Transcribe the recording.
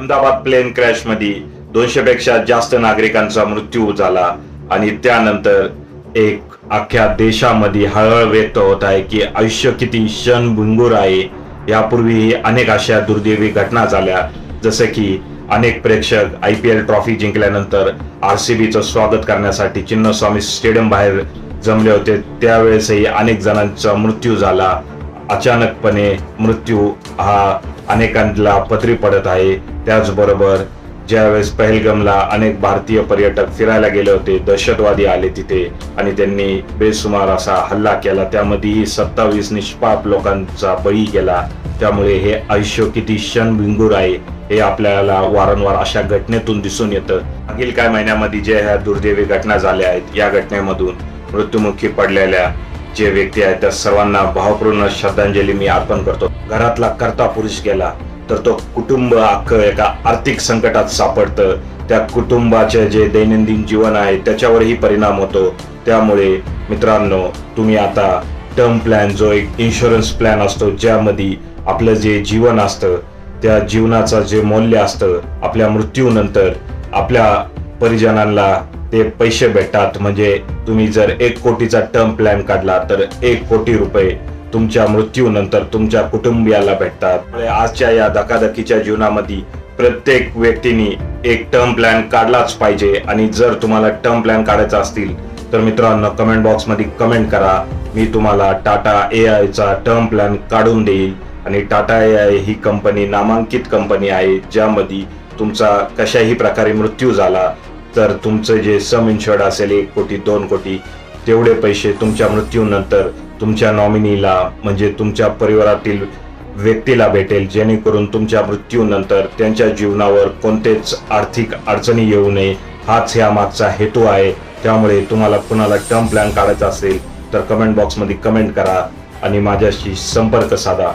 Ahmedabad plain क्रॅशमध्ये दोनशे पेक्षा जास्त नागरिकांचा मृत्यू झाला. आणि त्यानंतर एक अख्ख्या देशामध्ये हळहळ व्यक्त होत आहे की आयुष्य किती क्षणभंगूर आहे. यापूर्वीही अनेक अशा दुर्दैवी घटना झाल्या. जसं की अनेक प्रेक्षक आय पी एल ट्रॉफी जिंकल्यानंतर आर सी बीचं स्वागत करण्यासाठी चिन्नस्वामी स्टेडियम बाहेर जमले होते. त्यावेळेसही अनेक जणांचा मृत्यू झाला. अचानकपणे मृत्यू हा अनेकांना पत्री पडत आहे. त्याचबरोबर ज्यावेळेस पहलगमला अनेक भारतीय पर्यटक फिरायला गेले होते दहशतवादी आले तिथे आणि त्यांनी बेसुमार असा हल्ला केला. त्यामध्येही सत्तावीस निष्पाप लोकांचा बळी गेला. त्यामुळे हे आयुष्य किती क्षणभिंगूर आहे हे आपल्याला वारंवार अशा घटनेतून दिसून येतं. मागील काही महिन्यामध्ये ज्या ह्या दुर्दैवी घटना झाल्या आहेत या घटनेमधून मृत्युमुखी पडलेल्या जे व्यक्ती आहेत त्या सर्वांना भावपूर्ण श्रद्धांजली मी अर्पण करतो. घरातला करता पुरुष गेला तर तो कुटुंब अख्खं एका आर्थिक संकटात सापडतं. त्या कुटुंबाचे जे दैनंदिन जीवन आहे त्याच्यावरही परिणाम होतो. त्यामुळे मित्रांनो तुम्ही आता टर्म प्लॅन जो एक इन्शुरन्स प्लॅन असतो ज्यामध्ये आपलं जे जीवन असतं त्या जीवनाचं जे मूल्य असतं आपल्या मृत्यूनंतर आपल्या परिजनांना ते पैसे भेटतात. म्हणजे तुम्ही जर एक कोटीचा टर्म प्लॅन काढला तर एक कोटी रुपये तुमच्या मृत्यूनंतर तुमच्या कुटुंबियाला भेटतात. म्हणजे आजच्या या धकाधकीच्या जीवनामध्ये प्रत्येक व्यक्तीने एक टर्म प्लॅन काढलाच पाहिजे. आणि जर तुम्हाला टर्म प्लॅन काढायचा असतील तर मित्रांनो कमेंट बॉक्समध्ये कमेंट करा. मी तुम्हाला टाटा ए आयचा टर्म प्लॅन काढून देईल. आणि टाटा ए आय ही कंपनी नामांकित कंपनी आहे ज्यामध्ये तुमचा कशाही प्रकारे मृत्यू झाला. तर तुमचं जे सम इन्शुर्ड असेल एक कोटी दोन कोटी तेवढे पैसे तुमच्या मृत्यूनंतर तुमच्या नॉमिनीला म्हणजे तुमच्या परिवारातील व्यक्तीला भेटेल जेणेकरून तुमच्या मृत्यूनंतर त्यांच्या जीवनावर कोणतेच आर्थिक अडचणी येऊ नये. हाच ह्या मागचा हेतू आहे. त्यामुळे तुम्हाला कुणाला टर्म प्लॅन काढायचा असेल तर कमेंट बॉक्समध्ये कमेंट करा आणि माझ्याशी संपर्क साधा.